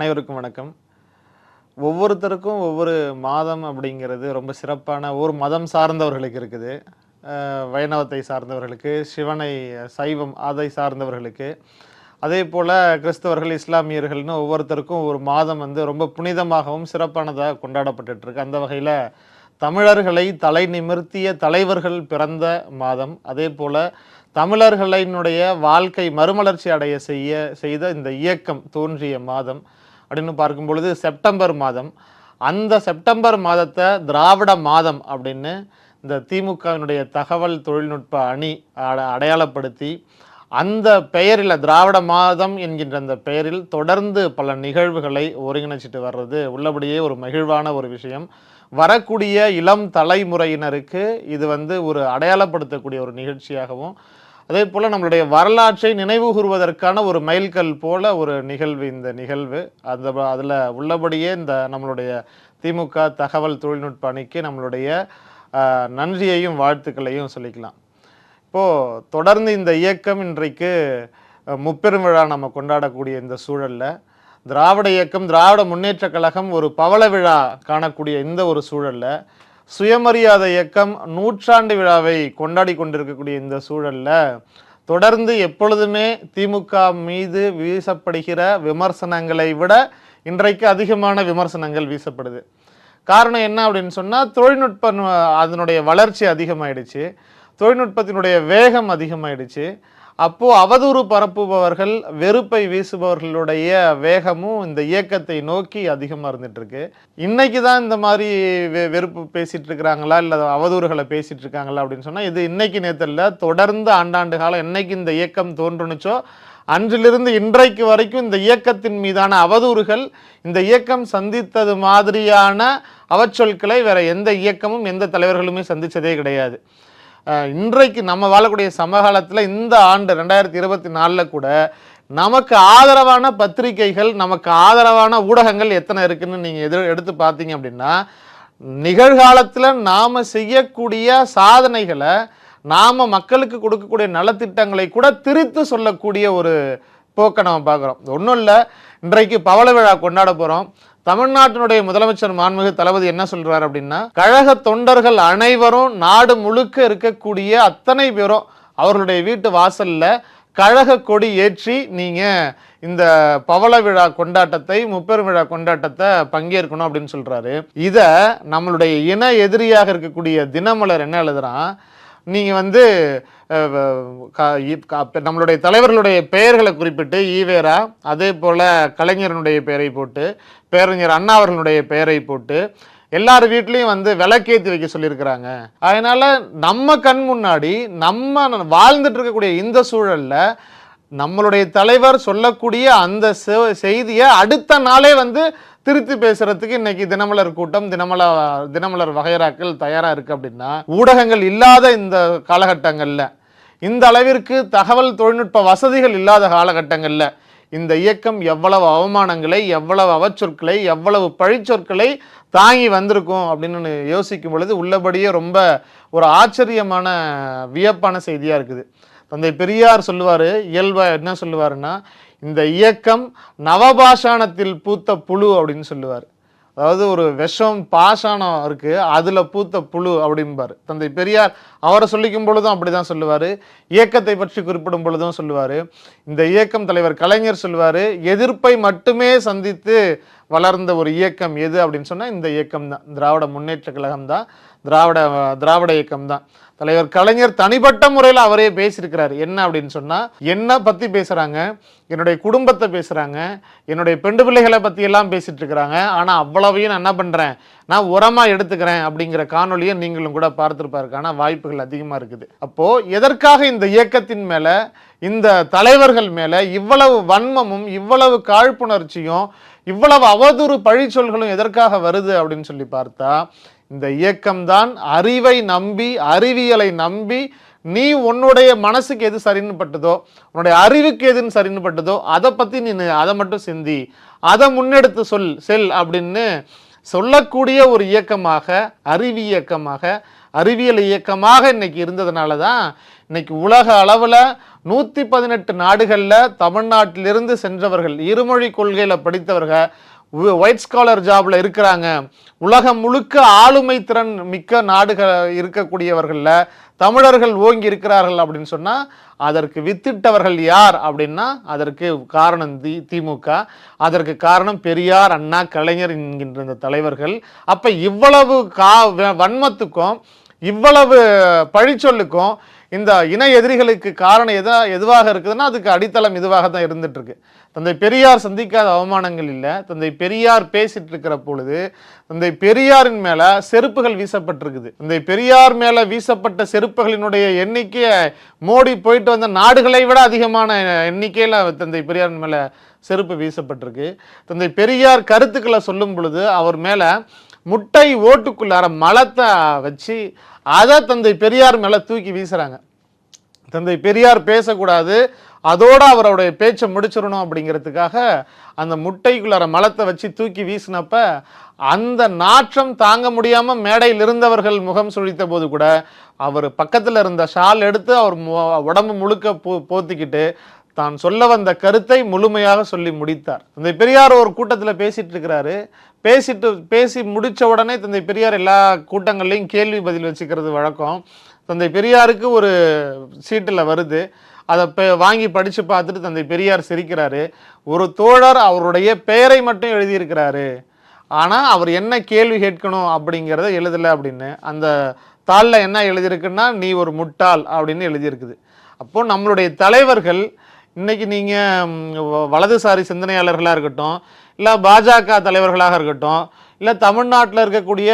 அனைவருக்கும் வணக்கம். ஒவ்வொருத்தருக்கும் ஒவ்வொரு மாதம் அப்படிங்கிறது ரொம்ப சிறப்பான ஒரு மதம் சார்ந்தவர்களுக்கு இருக்குது. வைணவத்தை சார்ந்தவர்களுக்கு சிவனை சைவம் அதை சார்ந்தவர்களுக்கு. அதே போல் கிறிஸ்தவர்கள் இஸ்லாமியர்கள்னு ஒவ்வொருத்தருக்கும் ஒரு மாதம் வந்து ரொம்ப புனிதமாகவும் சிறப்பானதாக கொண்டாடப்பட்டுருக்கு அந்த வகையில் தமிழர்களை தலை நிமிர்த்திய தலைவர்கள் பிறந்த மாதம். அதே போல் தமிழர்களினுடைய வாழ்க்கை மறுமலர்ச்சி அடைய செய்ய செய்த இந்த இயக்கம் தோன்றிய மாதம். அப்படின்னு பார்க்கும் பொழுது செப்டம்பர் மாதம். அந்த செப்டம்பர் மாதத்தை திராவிட மாதம் அப்படின்னு இந்த திமுகவினுடைய தகவல் தொழில்நுட்ப அணி அட- அடையாளப்படுத்தி அந்த பெயரில் திராவிட மாதம் என்கின்ற அந்த பெயரில் தொடர்ந்து பல நிகழ்வுகளை ஒருங்கிணைச்சிட்டு வர்றது உள்ளபடியே ஒரு மகிழ்வான ஒரு விஷயம். வரக்கூடிய இளம் தலைமுறையினருக்கு இது வந்து ஒரு அடையாளப்படுத்தக்கூடிய ஒரு நிகழ்ச்சியாகவும் அதே போல் நம்மளுடைய வரலாற்றை நினைவு கூறுவதற்கான ஒரு மைல்கல் போல ஒரு நிகழ்வு இந்த நிகழ்வு. அந்த அதில் உள்ளபடியே இந்த நம்மளுடைய திமுக தகவல் தொழில்நுட்ப அணிக்கு நம்மளுடைய நன்றியையும் வாழ்த்துக்களையும் சொல்லிக்கலாம். இப்போது தொடர்ந்து இந்த இயக்கம் இன்றைக்கு முப்பெரும் விழா நம்ம கொண்டாடக்கூடிய இந்த சூழலில் திராவிட இயக்கம் திராவிட முன்னேற்றக் கழகம் ஒரு பவள விழா காணக்கூடிய இந்த ஒரு சூழலில் சுயமரியாதை இயக்கம் நூற்றாண்டு விழாவை கொண்டாடி கொண்டிருக்கக்கூடிய இந்த சூழலில் தொடர்ந்து எப்பொழுதுமே திமுக மீது வீசப்படுகிற விமர்சனங்களை விட இன்றைக்கு அதிகமான விமர்சனங்கள் வீசப்படுது. காரணம் என்ன அப்படின்னு சொன்னால் தொழில்நுட்பம் அதனுடைய வளர்ச்சி அதிகமாயிடுச்சு. தொழில்நுட்பத்தினுடைய வேகம் அதிகமாயிடுச்சு. அப்போ அவதூறு பரப்புபவர்கள் வெறுப்பை வீசுபவர்களுடைய வேகமும் இந்த இயக்கத்தை நோக்கி அதிகமாக இருந்துட்டு இருக்கு இன்னைக்கு தான் இந்த மாதிரி வெ- வெறுப்பு பேசிட்டு இருக்கிறாங்களா இல்லை அவதூறுகளை பேசிட்டு இருக்காங்களா அப்படின்னு சொன்னால் இது இன்னைக்கு நேரத்தில் தொடர்ந்து ஆண்டாண்டு காலம் என்னைக்கு இந்த இயக்கம் தோன்றுனுச்சோ அன்றிலிருந்து இன்றைக்கு வரைக்கும் இந்த இயக்கத்தின் மீதான அவதூறுகள் இந்த இயக்கம் சந்தித்தது மாதிரியான அவச்சொற்களை வேற எந்த இயக்கமும் எந்த தலைவர்களுமே சந்தித்ததே கிடையாது. இன்றைக்கு நம்ம வாழக்கூடிய சமகாலத்தில் இந்த ஆண்டு ரெண்டாயிரத்தி இருபத்தி நாலில் கூட நமக்கு ஆதரவான பத்திரிகைகள் நமக்கு ஆதரவான ஊடகங்கள் எத்தனை இருக்குன்னு நீங்கள் எது எடுத்து பார்த்தீங்க அப்படின்னா நிகழ்காலத்தில் நாம் செய்யக்கூடிய சாதனைகளை நாம் மக்களுக்கு கொடுக்கக்கூடிய நலத்திட்டங்களை கூட திரித்து சொல்லக்கூடிய ஒரு போக்கை நம்ம பார்க்குறோம். ஒன்றும் இல்லை இன்றைக்கு பவள விழா கொண்டாட போகிறோம் தமிழ்நாட்டினுடைய முதலமைச்சர் மாண்புமிகு தளபதி என்ன சொல்றாரு அப்படின்னா கழக தொண்டர்கள் அனைவரும் நாடு முழுக்க இருக்கக்கூடிய அத்தனை பேரும் அவர்களுடைய வீட்டு வாசல்ல கழக கொடி ஏற்றி நீங்க இந்த பவள விழா கொண்டாட்டத்தை முப்பெரும் விழா கொண்டாட்டத்தை பங்கேற்கணும் அப்படின்னு சொல்றாரு. இதை நம்மளுடைய இன எதிரியாக இருக்கக்கூடிய தினமலர் என்ன எழுதுறான்? நீங்க வந்து நம்மளுடைய தலைவர்களுடைய பெயர்களை குறிப்பிட்டு ஈவேரா அதே போல் கலைஞரனுடைய பெயரை போட்டு பேரறிஞர் அண்ணா அவர்களுடைய பெயரை போட்டு எல்லார் வீட்லேயும் வந்து விளக்கேற்றி வைக்க சொல்லியிருக்கிறாங்க. அதனால் நம்ம கண் முன்னாடி நம்ம வாழ்ந்துட்டு இருக்கக்கூடிய இந்த சூழலில் நம்மளுடைய தலைவர் சொல்லக்கூடிய அந்த செ- செய்தியை அடுத்த நாளே வந்து திருத்தி பேசுறதுக்கு இன்னைக்கு தினமலர் கூட்டம் தினமலர் தினமலர் வகையராக்கள் தயாரா இருக்கு அப்படின்னா ஊடகங்கள் இல்லாத இந்த காலகட்டங்கள்ல இந்த அளவிற்கு தகவல் தொழில்நுட்ப வசதிகள் இல்லாத காலகட்டங்கள்ல இந்த இயக்கம் எவ்வளவு அவமானங்களை எவ்வளவு அவச்சொற்களை எவ்வளவு பழிச்சொற்களை தாங்கி வந்திருக்கும் அப்படின்னு யோசிக்கும் பொழுது உள்ளபடியே ரொம்ப ஒரு ஆச்சரியமான வியப்பான செய்தியாக இருக்குது. தந்தை பெரியார் சொல்லுவார் இயல்பாக என்ன சொல்லுவாருன்னா இந்த இயக்கம் நவபாஷாணத்தில் பூத்த புழு அப்படின்னு சொல்லுவார். அதாவது ஒரு விஷம் பாஷாணம் இருக்குது அதில் பூத்த புழு அப்படிம்பார். தந்தை பெரியார் அவரை சொல்லிக்கும் பொழுதும் அப்படிதான் சொல்லுவார். இயக்கத்தை பற்றி குறிப்பிடும் பொழுதும் சொல்லுவார். இந்த இயக்கம் தலைவர் கலைஞர் சொல்லுவார் எதிர்ப்பை மட்டுமே சந்தித்து வளர்ந்த ஒரு இயக்கம் எது? அப்படின்னு சொன்னால் இந்த இயக்கம் தான் திராவிட முன்னேற்ற கழகம் தான் திராவிட திராவிட இயக்கம் தான் தலைவர் கலைஞர் தனிப்பட்ட முறையில் அவரே பேசியிருக்கிறார். என்ன அப்படின்னு சொன்னால் என்னை பற்றி பேசுகிறாங்க என்னுடைய குடும்பத்தை பேசுகிறாங்க என்னுடைய பெண்டு பிள்ளைகளை பற்றியெல்லாம் பேசிகிட்டு இருக்கிறாங்க. ஆனால் அவ்வளவையும் நான் என்ன பண்ணுறேன் நான் உரமாக எடுத்துக்கிறேன் அப்படிங்கிற காணொலியை நீங்களும் கூட பார்த்துருப்பாருக்கான வாய்ப்புகள் அதிகமாக இருக்குது. அப்போது எதற்காக இந்த இயக்கத்தின் மேலே இந்த தலைவர்கள் மேலே இவ்வளவு வன்மமும் இவ்வளவு காழ்ப்புணர்ச்சியும் இவ்வளவு அவதூறு பழிச்சொல்களும் எதற்காக வருது அப்படின்னு சொல்லி பார்த்தா இந்த இயக்கம்தான் அறிவை நம்பி அறிவியலை நம்பி நீ உன்னுடைய மனசுக்கு எது சரின்னு பட்டதோ உன்னுடைய அறிவுக்கு எதுன்னு சரின்னு பட்டதோ அதை பற்றி நீ அதை மட்டும் சிந்தி. அதை முன்னெடுத்து சொல் செல் அப்படின்னு சொல்லக்கூடிய ஒரு இயக்கமாக அறிவி இயக்கமாக அறிவியல் இயக்கமாக இன்னைக்கு இருந்ததுனால தான் இன்னைக்கு உலக அளவில் நூற்றி பதினெட்டு நாடுகளில் தமிழ்நாட்டிலிருந்து சென்றவர்கள் இருமொழி கொள்கையில் படித்தவர்கள் ஒயிட் ஸ்காலர் ஜாப்ல இருக்கிறாங்க. உலகம் முழுக்க ஆளுமை திறன் மிக்க நாடுகள் இருக்கக்கூடியவர்களில் தமிழர்கள் ஓங்கி இருக்கிறார்கள் அப்படின்னு சொன்னால் அதற்கு வித்திட்டவர்கள் யார் அப்படின்னா அதற்கு காரணம் தி திமுக அதற்கு காரணம் பெரியார் அண்ணா கலைஞர் என்கின்ற இந்த தலைவர்கள். அப்போ இவ்வளவு கா வ- வன்மத்துக்கும் இவ்வளவு பழிச்சொல்லுக்கும் இந்த இன எதிரிகளுக்கு காரணம் எதா எதுவாக இருக்குதுன்னா அதுக்கு அடித்தளம் இதுவாக தான் இருந்துட்டு தந்தை பெரியார் சந்திக்காத அவமானங்கள் இல்லை. தந்தை பெரியார் பேசிட்டு இருக்கிற பொழுது தந்தை பெரியாரின் மேல செருப்புகள் வீசப்பட்டிருக்குது. தந்தை பெரியார் மேல வீசப்பட்ட செருப்புகளினுடைய எண்ணிக்கையை மோடி போயிட்டு வந்த நாடுகளை விட அதிகமான எண்ணிக்கையில் தந்தை பெரியாரின் மேல செருப்பு வீசப்பட்டிருக்கு. தந்தை பெரியார் கருத்துக்களை சொல்லும் பொழுது அவர் மேல முட்டை ஓட்டுக்குள்ளார மலத்தை வச்சு அதை தந்தை பெரியார் மேல தூக்கி வீசுறாங்க. தந்தை பெரியார் பேசக்கூடாது அதோடு அவருடைய பேச்சை முடிச்சிடணும் அப்படிங்கிறதுக்காக அந்த முட்டைக்குள்ளார மலத்தை வச்சு தூக்கி வீசினப்ப அந்த நாற்றம் தாங்க முடியாமல் மேடையில் இருந்தவர்கள் முகம் சுழித்த போது கூட அவர் பக்கத்தில் இருந்த ஷால் எடுத்து அவர் உடம்பு முழுக்க போ போத்திக்கிட்டு தான் சொல்ல வந்த கருத்தை முழுமையாக சொல்லி முடித்தார். தந்தை பெரியார் ஒரு கூட்டத்தில் பேசிகிட்டு இருக்கிறாரு. பேசிட்டு பேசி முடித்த உடனே தந்தை பெரியார் எல்லா கூட்டங்கள்லையும் கேள்வி பதில் வச்சுக்கிறது வழக்கம். தந்தை பெரியாருக்கு ஒரு சீட்டில் வருது. அதை பெ- வாங்கி படித்து பார்த்துட்டு தந்தை பெரியார் சிரிக்கிறாரு. ஒரு தோழர் அவருடைய பெயரை மட்டும் எழுதியிருக்கிறாரு. ஆனால் அவர் என்ன கேள்வி கேட்கணும் அப்படிங்கிறத எழுதலை அப்படின்னு. அந்த தாளில் என்ன எழுதியிருக்குன்னா நீ ஒரு முட்டாள் அப்படின்னு எழுதியிருக்குது. அப்போது நம்மளுடைய தலைவர்கள் இன்றைக்கி நீங்கள் வலதுசாரி சிந்தனையாளர்களாக இருக்கட்டும் இல்லை பாஜக தலைவர்களாக இருக்கட்டும் இல்லை தமிழ்நாட்டில் இருக்கக்கூடிய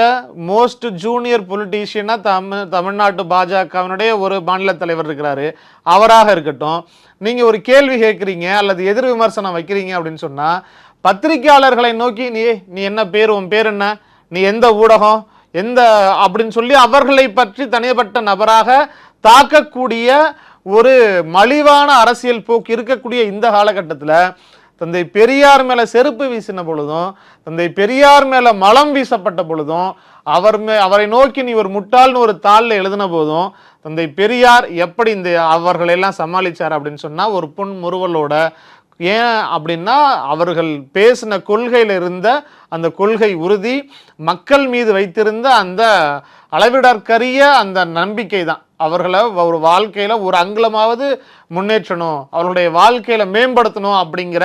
மோஸ்ட் ஜூனியர் பொலிட்டீஷியனாக தமிழ் தமிழ்நாட்டு பாஜகவினுடைய ஒரு மாநில தலைவர் இருக்கிறாரு. அவராக இருக்கட்டும். நீங்கள் ஒரு கேள்வி கேட்குறீங்க அல்லது எதிர் விமர்சனம் வைக்கிறீங்க அப்படின்னு சொன்னால் பத்திரிக்கையாளர்களை நோக்கி நீ நீ என்ன பேர் உன் பேர் என்ன? நீ எந்த ஊடகம்? எந்த அப்படின்னு சொல்லி அவர்களை பற்றி தனிப்பட்ட நபராக தாக்கக்கூடிய ஒரு மலிவான அரசியல் போக்கு இருக்கக்கூடிய இந்த காலகட்டத்தில் தந்தை பெரியார் மேலே செருப்பு வீசின பொழுதும் தந்தை பெரியார் மேலே மலம் வீசப்பட்ட பொழுதும் அவர் மே அவரை நோக்கி நீ ஒரு முட்டாள்னு ஒரு தாளில் எழுதின போதும் தந்தை பெரியார் எப்படி இந்த அவர்களெல்லாம் சமாளித்தார் அப்படின்னு சொன்னால் ஒரு பொன் முறுவலோட ஏன் அப்படின்னா அவர்கள் பேசின கொள்கையில் இருந்த அந்த கொள்கை உறுதி மக்கள் மீது வைத்திருந்த அந்த அளவிடற்கரிய அந்த நம்பிக்கை தான் அவர்களை ஒரு வாழ்க்கையில் ஒரு அங்குலமாவது முன்னேற்றணும் அவர்களுடைய வாழ்க்கையில் மேம்படுத்தணும் அப்படிங்கிற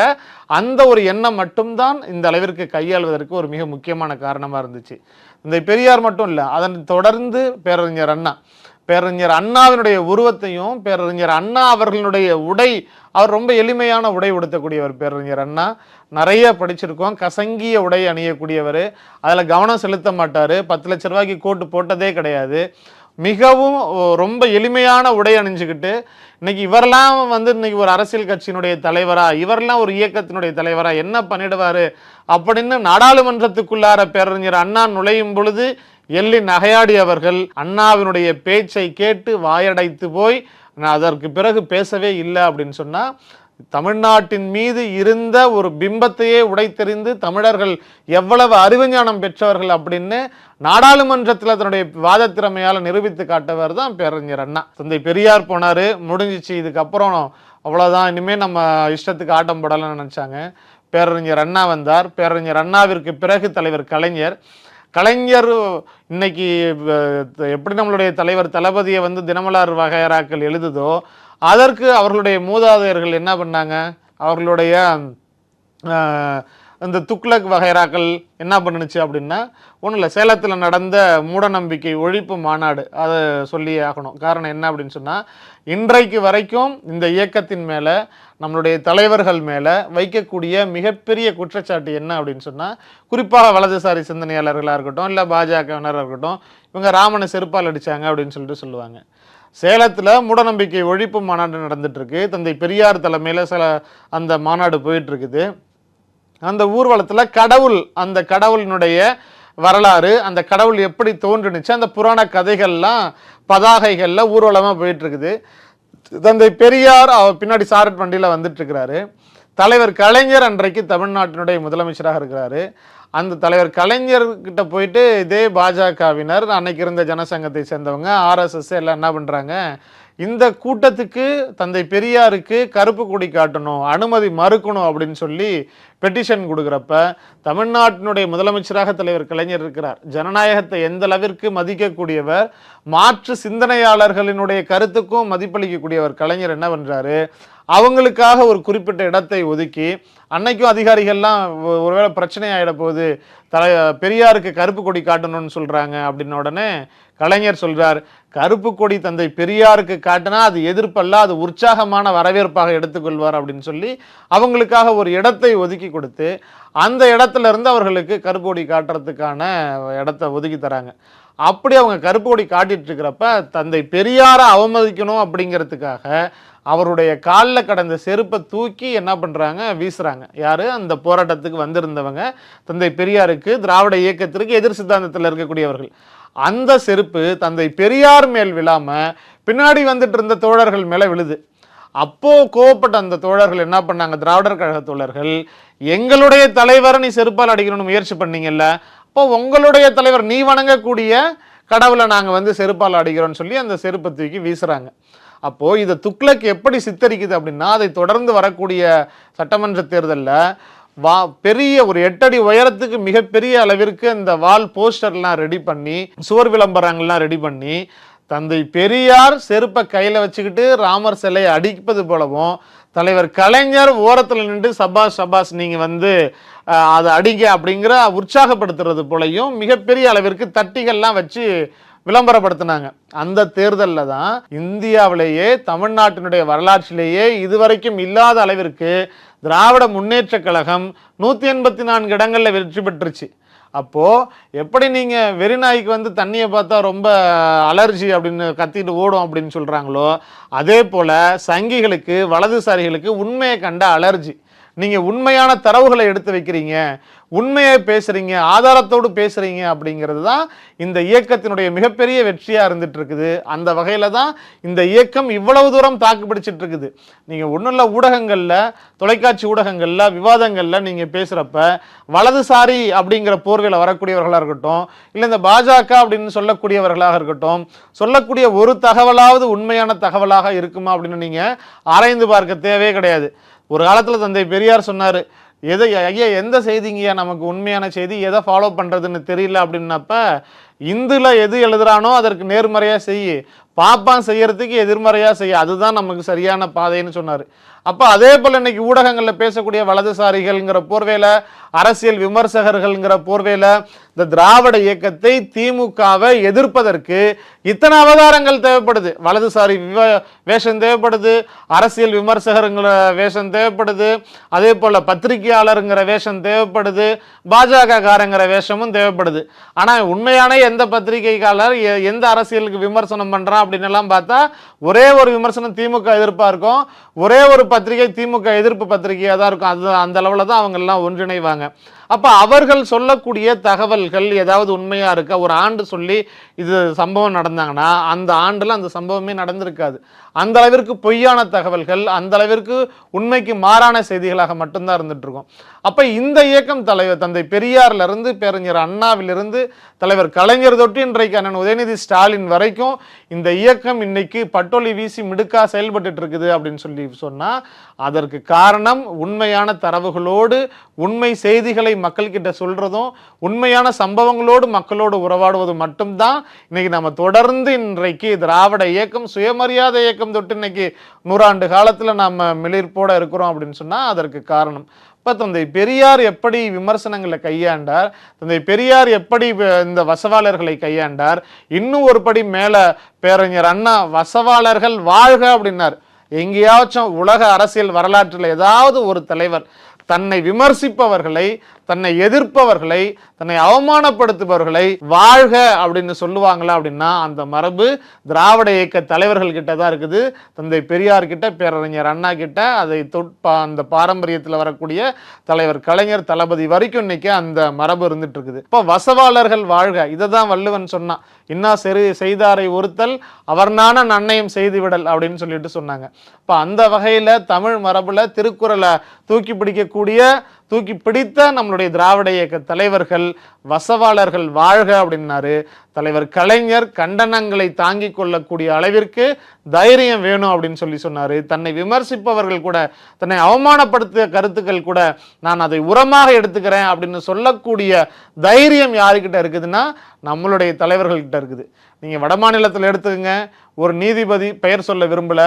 அந்த ஒரு எண்ணம் மட்டும்தான் இந்த அளவிற்கு கையாள்வதற்கு ஒரு மிக முக்கியமான காரணமாக இருந்துச்சு. இந்த பெரியார் மட்டும் இல்லை அதன் தொடர்ந்து பேரறிஞர் அண்ணா. பேரறிஞர் அண்ணாவினுடைய உருவத்தையும் பேரறிஞர் அண்ணா அவர்களுடைய உடை அவர் ரொம்ப எளிமையான உடை உடுத்தக்கூடியவர் பேரறிஞர் அண்ணா. நிறைய படிச்சிருக்கோம் கசங்கிய உடை அணியக்கூடியவர். அதில் கவனம் செலுத்த மாட்டார். பத்து லட்ச ரூபாய்க்கு கோட்டு போட்டதே கிடையாது. மிகவும் ரொம்ப எளிமையான உடை அணிஞ்சுக்கிட்டு இன்னைக்கு இவரெல்லாம் வந்து இன்னைக்கு ஒரு அரசியல் கட்சியினுடைய தலைவரா இவரெல்லாம் ஒரு இயக்கத்தினுடைய தலைவரா என்ன பண்ணிடுவாரு அப்படின்னு நாடாளுமன்றத்துக்குள்ளார பேரறிஞர் அண்ணா நுழையும் பொழுது எள்ளி நகையாடியவர்கள் அண்ணாவினுடைய பேச்சை கேட்டு வாயடைத்து போய் நான் அதற்கு பிறகு பேசவே இல்லை அப்படின்னு சொன்னால் தமிழ்நாட்டின் மீது இருந்த ஒரு பிம்பத்தையே உடைத்தெறிந்து தமிழர்கள் எவ்வளவு அறிவுஞானம் பெற்றவர்கள் அப்படின்னு நாடாளுமன்றத்தில் தன்னுடைய வாதத்திறமையால் நிரூபித்து காட்டவர் தான் பேரறிஞர் அண்ணா. தந்தை பெரியார் போனார் முடிஞ்சிச்சு. இதுக்கப்புறம் அவ்வளோதான் இனிமேல் நம்ம இஷ்டத்துக்கு ஆட்டம் போடலாம்னு நினச்சாங்க. பேரறிஞர் அண்ணா வந்தார். பேரறிஞர் அண்ணாவிற்கு பிறகு தலைவர் கலைஞர். கலைஞர் இன்னைக்கு எப்படி நம்மளுடைய தலைவர் தளபதியை வந்து தினமலர் வகையராக்கள் எழுதுதோ அதற்கு அவர்களுடைய மூதாதையர்கள் என்ன பண்ணாங்க? அவர்களுடைய இந்த துக்ளக் வகைராக்கள் என்ன பண்ணுச்சு அப்படின்னா ஒன்றும் இல்லை சேலத்தில் நடந்த மூடநம்பிக்கை ஒழிப்பு மாநாடு அதை சொல்லியே ஆகணும். காரணம் என்ன அப்படின்னு சொன்னால் இன்றைக்கு வரைக்கும் இந்த இயக்கத்தின் மேலே நம்மளுடைய தலைவர்கள் மேலே வைக்கக்கூடிய மிகப்பெரிய குற்றச்சாட்டு என்ன அப்படின்னு சொன்னால் குறிப்பாக வலதுசாரி சிந்தனையாளர்களாக இருக்கட்டும் இல்லை பாஜகவினராக இருக்கட்டும் இவங்க ராமனை செருப்பால் அடித்தாங்க அப்படின்னு சொல்லிட்டு சொல்லுவாங்க. சேலத்தில் மூடநம்பிக்கை ஒழிப்பு மாநாடு நடந்துட்டுருக்கு. தந்தை பெரியார் தலைமையில் சில அந்த மாநாடு போயிட்டுருக்குது. அந்த ஊர்வலத்தில் கடவுள் அந்த கடவுளினுடைய வரலாறு அந்த கடவுள் எப்படி தோன்றுனுச்சு அந்த புராண கதைகள்லாம் பதாகைகளில் ஊர்வலமாக போயிட்டுருக்குது. தந்தை பெரியார் அவர் பின்னாடி சாரட் வண்டியில் வந்துட்டுருக்கிறாரு. தலைவர் கலைஞர் அன்றைக்கு தமிழ்நாட்டினுடைய முதலமைச்சராக இருக்கிறாரு. அந்த தலைவர் கலைஞர்கிட்ட போயிட்டு இதே பாஜகவினர் அன்னைக்கு இருந்த ஜனசங்கத்தை சேர்ந்தவங்க ஆர்எஸ்எஸ் எல்லாம் என்ன பண்ணுறாங்க இந்த கூட்டத்துக்கு தந்தை பெரியாருக்கு கருப்பு கொடி காட்டணும் அனுமதி மறுக்கணும் அப்படின்னு சொல்லி பெட்டிஷன் கொடுக்குறப்ப தமிழ்நாட்டினுடைய முதலமைச்சராக தலைவர் கலைஞர் இருக்கிறார். ஜனநாயகத்தை எந்த அளவிற்கு மதிக்கக்கூடியவர் மாற்று சிந்தனையாளர்களினுடைய கருத்துக்கும் மதிப்பளிக்கக்கூடியவர் கலைஞர் என்ன பண்ணுறாரு அவங்களுக்காக ஒரு குறிப்பிட்ட இடத்தை ஒதுக்கி அன்னைக்கும் அதிகாரிகள்லாம் ஒருவேளை பிரச்சனை ஆகிட போகுது தலை பெரியாருக்கு கருப்பு கொடி காட்டணும்னு சொல்கிறாங்க அப்படின்ன உடனே கலைஞர் சொல்கிறார் கருப்பு கொடி தந்தை பெரியாருக்கு காட்டினா அது எதிர்ப்பல்ல அது உற்சாகமான வரவேற்பாக எடுத்துக்கொள்வார் அப்படின்னு சொல்லி அவங்களுக்காக ஒரு இடத்தை ஒதுக்கி கொடுத்து அந்த இடத்துல இருந்து அவர்களுக்கு கருப்பு கொடி காட்டுறதுக்கான இடத்த ஒதுக்கி தராங்க. அப்படி அவங்க கருப்பு கொடி காட்டிட்டு இருக்கிறப்ப தந்தை பெரியாரை அவமதிக்கணும் அப்படிங்கிறதுக்காக அவருடைய காலில் கடந்த செருப்பை தூக்கி என்ன பண்ணுறாங்க வீசுகிறாங்க யார்? அந்த போராட்டத்துக்கு வந்திருந்தவங்க. தந்தை பெரியாருக்கு திராவிட இயக்கத்திற்கு எதிர் சித்தாந்தத்தில் இருக்கக்கூடியவர்கள். அந்த செருப்பு தந்தை பெரியார் மேல் விழாமல் பின்னாடி வந்துட்டு இருந்த தோழர்கள் மேலே விழுது. அப்போ கோவப்பட்ட அந்த தோழர்கள் என்ன பண்ணாங்க? திராவிடர் கழக தோழர்கள் எங்களுடைய தலைவரை நீ செருப்பால் அடிக்கணும்னு முயற்சி பண்ணீங்கல்ல அப்போ உங்களுடைய தலைவர் நீ வணங்கக்கூடிய கடவுளை நாங்கள் வந்து செருப்பால் அடிக்கிறோம்னு சொல்லி அந்த செருப்பை தூக்கி வீசுறாங்க. அப்போ இதை துக்ளக் எப்படி சித்தரிக்குது அப்படின்னா அதை தொடர்ந்து வரக்கூடிய சட்டமன்ற தேர்தலில் வா பெரிய ஒரு எட்டடி உயரத்துக்கு மிகப்பெரிய அளவிற்கு அந்த வால் போஸ்டர்லாம் ரெடி பண்ணி சுவர் விளம்பரங்கள்லாம் ரெடி பண்ணி தந்தை பெரியார் செருப்பை கையில் வச்சுக்கிட்டு ராமர் சிலையை அடிப்பது போலவும் தலைவர் கலைஞர் ஓரத்தில் நின்று சபாஷ் சபாஷ் நீங்கள் வந்து அதை அடிங்க அப்படிங்கிற உற்சாகப்படுத்துறது போலையும் மிகப்பெரிய அளவிற்கு தட்டிகள்லாம் வச்சு விளம்பரப்படுத்தினாங்க. அந்த தேர்தலில் தான் இந்தியாவிலேயே தமிழ்நாட்டினுடைய வரலாற்றிலேயே இதுவரைக்கும் இல்லாத அளவிற்கு திராவிட முன்னேற்றக் கழகம் நூற்றி எண்பத்தி நான்கு இடங்களில் வெற்றி பெற்றுச்சு. அப்போது எப்படி நீங்க வெறிநாய்க்கு வந்து தண்ணியை பார்த்தா ரொம்ப அலர்ஜி அப்படின்னு கத்திட்டு ஓடும் அப்படின்னு சொல்கிறாங்களோ அதே போல் சங்கிகளுக்கு வலதுசாரிகளுக்கு உண்மையை கண்ட அலர்ஜி. நீங்கள் உண்மையான தரவுகளை எடுத்து வைக்கிறீங்க உண்மையை பேசுகிறீங்க ஆதாரத்தோடு பேசுகிறீங்க அப்படிங்கிறது தான் இந்த இயக்கத்தினுடைய மிகப்பெரிய வெற்றியாக இருந்துட்டு இருக்குது அந்த வகையில் தான் இந்த இயக்கம் இவ்வளவு தூரம் தாக்கு பிடிச்சிட்டு இருக்குது நீங்க ஒன்றும் இல்லை ஊடகங்களில் தொலைக்காட்சி ஊடகங்களில் விவாதங்களில் நீங்கள் பேசுகிறப்ப வலதுசாரி அப்படிங்கிற போர்வையில் வரக்கூடியவர்களாக இருக்கட்டும் இல்லை இந்த பாஜக அப்படின்னு சொல்லக்கூடியவர்களாக இருக்கட்டும் சொல்லக்கூடிய ஒரு தகவலாவது உண்மையான தகவலாக இருக்குமா அப்படின்னு நீங்கள் ஆராய்ந்து பார்க்க தேவையே கிடையாது. ஒரு காலத்தில் தந்தை பெரியார் சொன்னார் எதை ஐயா எந்த செய்திங்கய்யா நமக்கு உண்மையான செய்தி? எதை ஃபாலோ பண்ணுறதுன்னு தெரியல அப்படின்னப்ப இந்துல எது எழுதுறானோ அதற்கு நேர்மறையாக செய் பாப்பான் செய்யறதுக்கு எதிர்மறையாக செய்ய அதுதான் நமக்கு சரியான பாதைன்னு சொன்னார். அப்போ அதே போல் இன்னைக்கு ஊடகங்களில் பேசக்கூடிய வலதுசாரிகள்ங்கிற போர்வையில் அரசியல் விமர்சகர்கள்ங்கிற போர்வையில் இந்த திராவிட இயக்கத்தை திமுகவை எதிர்ப்பதற்கு இத்தனை அவதாரங்கள் தேவைப்படுது. வலதுசாரி விவ- வேஷம் தேவைப்படுது அரசியல் விமர்சகருங்கிற வேஷம் தேவைப்படுது அதே போல் பத்திரிகையாளருங்கிற வேஷம் தேவைப்படுது பாஜக காரங்கிற வேஷமும் தேவைப்படுது. ஆனால் உண்மையான எந்த பத்திரிகைக்காரர் எ- எந்த அரசியலுக்கு விமர்சனம் பண்றான் அப்படின்னு எல்லாம் பார்த்தா ஒரே ஒரு விமர்சனம் திமுக எதிர்ப்பாக இருக்கும். ஒரே ஒரு பத்திரிகை திமுக எதிர்ப்பு பத்திரிகையாக தான் இருக்கும். அது அந்த அளவில் தான் அவங்க எல்லாம் ஒன்றிணைவாங்க. அப்போ அவர்கள் சொல்லக்கூடிய தகவல்கள் ஏதாவது உண்மையாக இருக்கா? ஒரு ஆண்டு சொல்லி இது சம்பவம் நடந்தாங்கன்னா அந்த ஆண்டில் அந்த சம்பவமே நடந்திருக்காது. அந்த அளவிற்கு பொய்யான தகவல்கள் அந்த அளவிற்கு உண்மைக்கு மாறான செய்திகளாக மட்டும்தான் இருந்துகிட்ருக்கும் அப்போ இந்த இயக்கம் தலைவர் தந்தை பெரியார்லேருந்து பேரறிஞர் அண்ணாவிலிருந்து தலைவர் கலைஞர் தொட்டு இன்றைக்கு அண்ணன் உதயநிதி ஸ்டாலின் வரைக்கும் இந்த இயக்கம் இன்னைக்கு பட்டொலி வீசி மிடுக்கா செயல்பட்டு இருக்குது அப்படின்னு சொல்லி சொன்னால் அதற்கு காரணம் உண்மையான தரவுகளோடு உண்மை செய்திகளை மக்கள்கிட்ட சொல்றதும் உண்மையான சம்பவங்களோடு மக்களோடு உறவாடுவது மட்டும்தான். இன்றைக்கி நம்ம தொடர்ந்து இன்றைக்கு திராவிட இயக்கம் சுயமரியாதை இயக்கம் தொட்டு இன்னைக்கு நூறாண்டு காலத்துல நாம மிளிர்ப்போட இருக்கிறோம் அப்படின்னு சொன்னா அதற்கு காரணம். இப்போ தந்தை பெரியார் எப்படி விமர்சனங்களை கையாண்டார் தந்தை பெரியார் எப்படி இந்த வசவாளர்களை கையாண்டார் இன்னும் ஒரு படி மேல பேரறிஞர் அண்ணா வசவாளர்கள் வாழ்க அப்படின்னார். எங்கேயாச்சும் உலக அரசியல் வரலாற்றில் ஏதாவது ஒரு தலைவர் தன்னை விமர்சிப்பவர்களை தன்னை எதிர்ப்பவர்களை தன்னை அவமானப்படுத்துபவர்களை வாழ்க அப்படின்னு சொல்லுவாங்களா அப்படின்னா அந்த மரபு திராவிட இயக்க தலைவர்கள் கிட்ட தான் இருக்குது. தந்தை பெரியார் கிட்ட பேரறிஞர் அண்ணா கிட்ட அதை தொட்பா அந்த பாரம்பரியத்தில் வரக்கூடிய தலைவர் கலைஞர் தளபதி வரைக்கும் இன்னைக்கு அந்த மரபு இருந்துட்டு இருக்குது. இப்போ வசவாளர்கள் வாழ்க இதை தான் வள்ளுவன் சொன்னான். இன்னா செரு செய்தாரை ஒருத்தல் அவர்னான நன்னயம் செய்து விடல் அப்படின்னு சொல்லிட்டு சொன்னாங்க. இப்போ அந்த வகையில் தமிழ் மரபில் திருக்குறளை தூக்கி பிடிக்கக்கூடிய தூக்கி பிடித்த நம்மளுடைய திராவிட இயக்க தலைவர்கள் வசவாளர்கள் வாழ்க அப்படின்னாரு. தலைவர் கலைஞர் கண்டனங்களை தாங்கிக் கொள்ளக்கூடிய அளவிற்கு தைரியம் வேணும் அப்படின்னு சொல்லி சொன்னாரு. தன்னை விமர்சிப்பவர்கள் கூட தன்னை அவமானப்படுத்திய கருத்துக்கள் கூட நான் அதை உரமாக எடுத்துக்கிறேன் அப்படின்னு சொல்லக்கூடிய தைரியம் யாருக்கிட்ட இருக்குதுன்னா நம்மளுடைய தலைவர்கள்கிட்ட இருக்குது. நீங்க வடமாநிலத்தில் எடுத்துக்கங்க. ஒரு நீதிபதி பெயர் சொல்ல விரும்பல.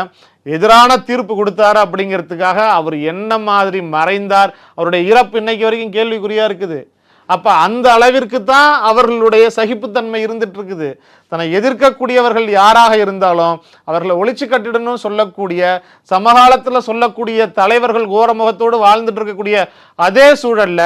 எதிரான தீர்ப்பு கொடுத்தாரு அப்படிங்கிறதுக்காக அவர் என்ன மாதிரி மறைந்தார்? அவருடைய இறப்பு இன்னைக்கு வரைக்கும் கேள்விக்குறியாக இருக்குது. அப்போ அந்த அளவிற்கு தான் அவர்களுடைய சகிப்புத்தன்மை இருந்துட்டு இருக்குது தன்னை எதிர்க்கக்கூடியவர்கள் யாராக இருந்தாலும் அவர்களை ஒழிச்சு கட்டிடணும்னு சொல்லக்கூடிய சமகாலத்தில் சொல்லக்கூடிய தலைவர்கள் கோரமுகத்தோடு வாழ்ந்துட்டு இருக்கக்கூடிய அதே சூழல்ல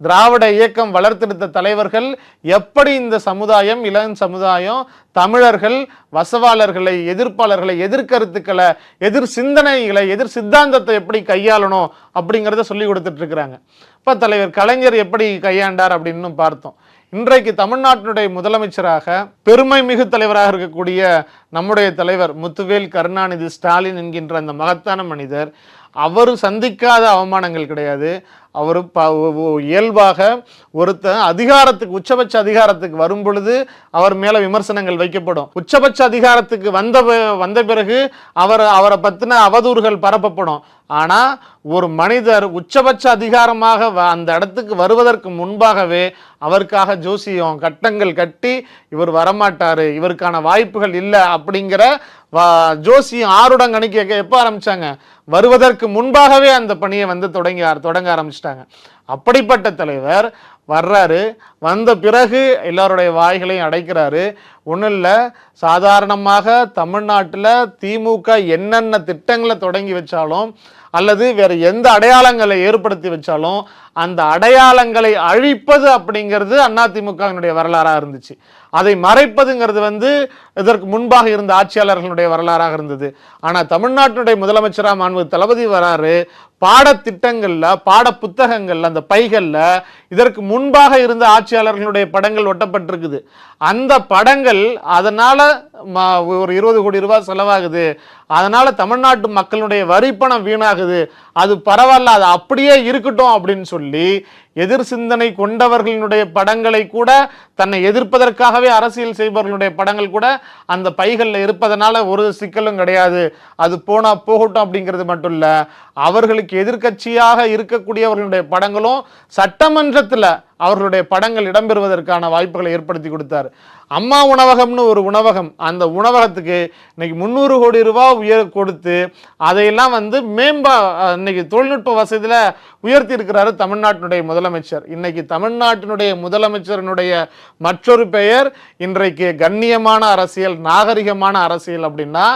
திராவிட இயக்கம் வளர்த்தெடுத்த தலைவர்கள் எப்படி இந்த சமுதாயம் இளம் சமுதாயம் தமிழர்கள் வசவாளர்களை எதிர்ப்பாளர்களை எதிர்கருத்துக்களை எதிர் சிந்தனைகளை எதிர் சித்தாந்தத்தை எப்படி கையாளணும் அப்படிங்கிறத சொல்லி கொடுத்துட்ருக்குறாங்க இப்போ தலைவர் கலைஞர் எப்படி கையாண்டார் அப்படின்னு பார்த்தோம். இன்றைக்கு தமிழ்நாட்டினுடைய முதலமைச்சராக பெருமை மிகு தலைவராக இருக்கக்கூடிய நம்முடைய தலைவர் முத்துவேல் கருணாநிதி ஸ்டாலின் என்கின்ற அந்த மகத்தான மனிதர் அவர் சந்திக்காத அவமானங்கள் கிடையாது. அவர் ப இயல்பாக ஒருத்தன் அதிகாரத்துக்கு உச்சபட்ச அதிகாரத்துக்கு வரும் பொழுது அவர் மேலே விமர்சனங்கள் வைக்கப்படும். உச்சபட்ச அதிகாரத்துக்கு வந்த வந்த பிறகு அவர் அவரை பற்றின அவதூறுகள் பரப்பப்படும். ஆனால் ஒரு மனிதர் உச்சபட்ச அதிகாரமாக வ- அந்த இடத்துக்கு வருவதற்கு முன்பாகவே அவருக்காக ஜோசியம் கட்டங்கள் கட்டி இவர் வரமாட்டார் இவருக்கான வாய்ப்புகள் இல்லை அப்படிங்கிற வ ஜோசியம் ஆருடம் கணிக்க எப்போ ஆரம்பிச்சாங்க? வருவதற்கு முன்பாகவே அந்த பணியை வந்து தொடங்கி தொடங்க ஆரம்பிச்சிட்டாங்க. அப்படிப்பட்ட தலைவர் வர்றாரு வந்த பிறகு எல்லாருடைய வாய்களையும் அடைக்கிறாரு. ஒன்றும் இல்லை சாதாரணமாக தமிழ்நாட்டில் திமுக என்னென்ன திட்டங்களை தொடங்கி வச்சாலும் அல்லது வேறு எந்த அடையாளங்களை ஏற்படுத்தி வச்சாலும் அந்த அடையாளங்களை அழிப்பது அப்படிங்கிறது அதிமுகவினுடைய வரலாறாக இருந்துச்சு. அதை மறைப்பதுங்கிறது வந்து இதற்கு முன்பாக இருந்த ஆட்சியாளர்களுடைய வரலாறாக இருந்தது. ஆனால் தமிழ்நாட்டினுடைய முதலமைச்சராக மாண்பு தளபதி வராரு. பாடத்திட்டங்களில் பாட புத்தகங்களில் அந்த பைகளில் இதற்கு முன்பாக இருந்த ஆட்சியாளர்களுடைய படங்கள் ஒட்டப்பட்டிருக்குது. அந்த படங்கள் அதனால் ம- ஒரு இருபது கோடி ரூபாய் செலவாகுது. அதனால் தமிழ்நாட்டு மக்களுடைய வரிப்பணம் வீணாகுது. அது பரவாயில்ல அது அப்படியே இருக்கட்டும் அப்படின்னு சொல்லி எதிர் சிந்தனை கொண்டவர்களுடைய படங்களை கூட தன்னை எதிர்ப்பதற்காகவே அரசியல் செய்பவர்களுடைய படங்கள் கூட அந்த பைகளில் இருப்பதனால ஒரு சிக்கலும் கிடையாது. அது போனால் போகட்டும் அப்படிங்கிறது மட்டும் இல்லை அவர்களுக்கு எதிர்க்கட்சியாக இருக்கக்கூடியவர்களுடைய படங்களும் சட்டமன்றத்தில் அவர்களுடைய படங்கள் இடம்பெறுவதற்கான வாய்ப்புகளை ஏற்படுத்தி கொடுத்தார். அம்மா உணவகம்னு ஒரு உணவகம் அந்த உணவகத்துக்கு இன்னைக்கு முந்நூறு கோடி ரூபா உயர் கொடுத்து அதையெல்லாம் வந்து மேம்பா இன்னைக்கு தொழில்நுட்ப வசதியில் உயர்த்தி இருக்கிறாரு தமிழ்நாட்டினுடைய முதலமைச்சர். இன்னைக்கு தமிழ்நாட்டினுடைய முதலமைச்சரினுடைய மற்றொரு பெயர் இன்றைக்கு கண்ணியமான அரசியல் நாகரிகமான அரசியல் அப்படின்னா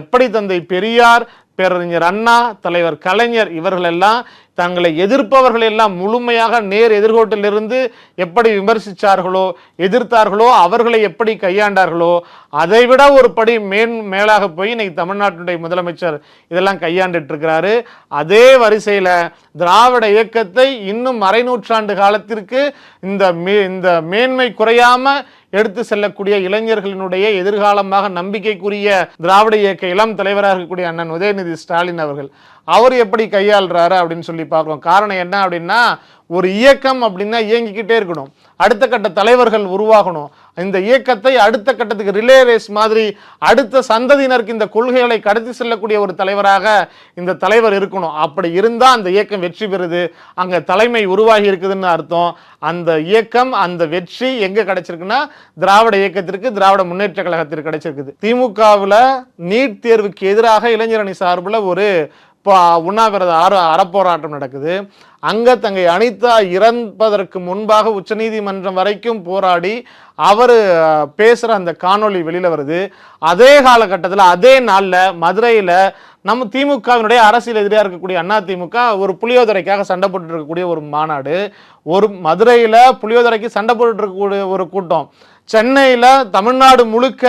எப்படி தந்தை பெரியார் பேரறிஞர் அண்ணா தலைவர் கலைஞர் இவர்கள் எல்லாம் தங்களை எதிர்ப்பவர்கள் எல்லாம் முழுமையாக நேர் எதிர்கோட்டிலிருந்து எப்படி விமர்சித்தார்களோ எதிர்த்தார்களோ அவர்களை எப்படி கையாண்டார்களோ அதைவிட ஒரு படி மேன் மேலாக போய் இன்னைக்கு தமிழ்நாட்டினுடைய முதலமைச்சர் இதெல்லாம் கையாண்டுட்டு இருக்கிறாரு அதே வரிசையில் திராவிட இயக்கத்தை இன்னும் அரை நூற்றாண்டு காலத்திற்கு இந்த மே- இந்த மேன்மை குறையாம எடுத்து செல்லக்கூடிய இளைஞர்களினுடைய எதிர்காலமாக நம்பிக்கைக்குரிய திராவிட இயக்க இளம் தலைவராக இருக்கக்கூடிய அண்ணன் உதயநிதி ஸ்டாலின் அவர்கள். அவர் எப்படி கையாளுறாரு அப்படின்னு சொல்லி பார்க்குறோம். காரணம் என்ன அப்படின்னா ஒரு இயக்கம் அப்படின்னா இயங்கிக்கிட்டே இருக்கணும். அடுத்த கட்ட தலைவர்கள் உருவாகணும். இந்த இயக்கத்தை அடுத்த கட்டத்துக்கு ரிலே ரேஸ் மாதிரி அடுத்த சந்ததியினருக்கு இந்த கொள்கைகளை கடத்தி செல்லக்கூடிய ஒரு தலைவராக இந்த தலைவர் இருக்கணும். அப்படி இருந்தால் அந்த இயக்கம் வெற்றி பெறுது. அங்கே தலைமை உருவாகி இருக்குதுன்னு அர்த்தம். அந்த இயக்கம் அந்த வெற்றி எங்கே கிடைச்சிருக்குன்னா திராவிட இயக்கத்திற்கு திராவிட முன்னேற்ற கழகத்திற்கு கிடைச்சிருக்குது. திமுகவில் நீட் தேர்வுக்கு எதிராக இளைஞரணி சார்பில் ஒரு இப்போ உண்ணாவிரத அற அறப்போராட்டம் நடக்குது. அங்க தங்கை அனிதா இறப்பதற்கு முன்பாக உச்சநீதிமன்றம் வரைக்கும் போராடி அவர் பேசுகிற அந்த காணொளி வெளியில் வருது. அதே காலகட்டத்தில் அதே நாளில் மதுரையில் நம்ம திமுகவினுடைய அரசியல் எதிரியாக இருக்கக்கூடிய அண்ணா திமுக ஒரு புளியோதரைக்காக சண்டை போட்டு இருக்கக்கூடிய ஒரு மாநாடு. ஒரு மதுரையில் புளியோதரைக்கு சண்டை போட்டுட்டு இருக்கக்கூடிய ஒரு கூட்டம். சென்னையில் தமிழ்நாடு முழுக்க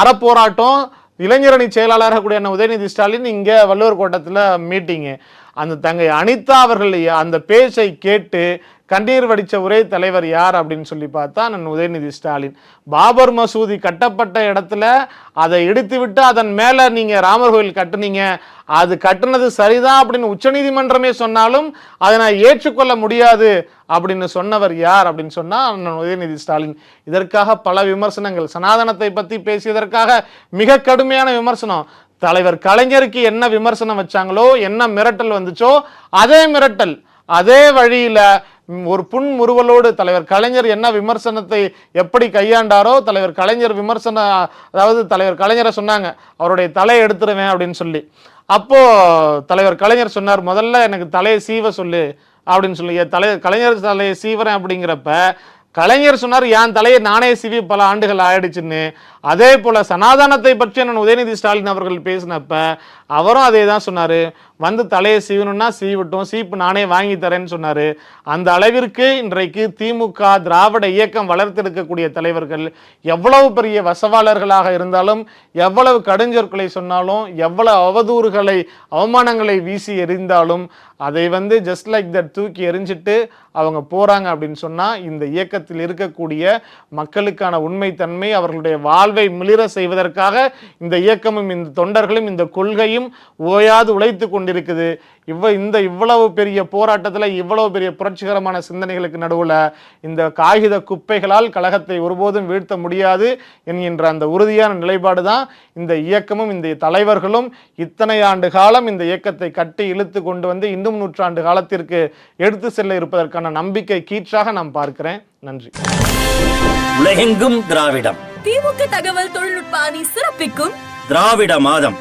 அறப்போராட்டம் இளைஞரணி செயலாளராக கூடிய உதயநிதி ஸ்டாலின் இங்கே வள்ளுவர் கோட்டத்தில் மீட்டிங்கு அந்த தங்கை அனிதா அவர்கள் அந்த பேச்சை கேட்டு கண்ணீர் வடித்த ஒரே தலைவர் யார் அப்படின்னு சொல்லி பார்த்தா நான் உதயநிதி ஸ்டாலின். பாபர் மசூதி கட்டப்பட்ட இடத்துல அதை இடித்து விட்டு அதன் மேலே நீங்கள் ராமர் கோயில் கட்டுனீங்க. அது கட்டுனது சரிதான் அப்படின்னு உச்சநீதிமன்றமே சொன்னாலும் அதை நான் ஏற்றுக்கொள்ள முடியாது அப்படின்னு சொன்னவர் யார் அப்படின்னு சொன்னால் அண்ணன் உதயநிதி ஸ்டாலின். இதற்காக பல விமர்சனங்கள். சனாதனத்தை பற்றி பேசியதற்காக மிக கடுமையான விமர்சனம். தலைவர் கலைஞருக்கு என்ன விமர்சனம் வச்சாங்களோ என்ன மிரட்டல் வந்துச்சோ அதே மிரட்டல் அதே வழியில் ஒரு புன்முறுவலோடு தலைவர் கலைஞர் என்ன விமர்சனத்தை எப்படி கையாண்டாரோ தலைவர் கலைஞர் விமர்சன அதாவது தலைவர் கலைஞரை சொன்னாங்க அவருடைய தலையை எடுத்துருவேன் அப்படின்னு சொல்லி. அப்போது தலைவர் கலைஞர் சொன்னார் முதல்ல எனக்கு தலையை சீவ சொல்லு அப்படின்னு சொல்லி. என் தலை கலைஞர் தலையை சீவரேன் அப்படிங்கிறப்ப கலைஞர் சொன்னார் என் தலையை நானே சீவி பல ஆண்டுகள் ஆயிடுச்சுன்னு. அதே போல் சனாதானத்தை பற்றி நான் உதயநிதி ஸ்டாலின் அவர்கள் பேசினப்ப அவரும் அதே தான் சொன்னார். வந்து தலையை சீவணும்னா சீவட்டும் சீப்பு நானே வாங்கி தரேன்னு சொன்னார். அந்த அளவிற்கு இன்றைக்கு திமுக திராவிட இயக்கம் வளர்த்தெடுக்கக்கூடிய தலைவர்கள் எவ்வளவு பெரிய வசவாளர்களாக இருந்தாலும் எவ்வளவு கடுஞ்சொற்களை சொன்னாலும் எவ்வளவு அவதூறுகளை அவமானங்களை வீசி எறிந்தாலும் அதை வந்து ஜஸ்ட் லைக் தட் தூக்கி எறிஞ்சிட்டு அவங்க போகிறாங்க அப்படின்னு சொன்னால் இந்த இயக்கத்தில் இருக்கக்கூடிய மக்களுக்கான உண்மைத்தன்மை அவர்களுடைய வாழ் வாழ்வை மிளிர செய்வதற்காக இந்த இயக்கமும் இந்த தொண்டர்களும் இந்த கொள்கையும் ஓயாது உழைத்து கொண்டிருக்குது. இவ்வ இந்த இவ்வளவு பெரிய போராட்டத்தில் இவ்வளவு பெரிய புரட்சிகரமான சிந்தனைகளுக்கு நடுவில் இந்த காகித குப்பைகளால் கழகத்தை ஒருபோதும் வீழ்த்த முடியாது என்கின்ற அந்த உறுதியான நிலைப்பாடு தான் இந்த இயக்கமும் இந்த தலைவர்களும் இத்தனை ஆண்டு காலம் இந்த இயக்கத்தை கட்டி இழுத்து கொண்டு வந்து இன்னும் நூற்றாண்டு காலத்திற்கு எடுத்து செல்ல இருப்பதற்கான நம்பிக்கை கீற்றாக நான் பார்க்கிறேன். நன்றி. உலகெங்கும் திராவிடம். திமுக தகவல் தொழில்நுட்ப அணி சிறப்பிக்கும் திராவிட மாதம்.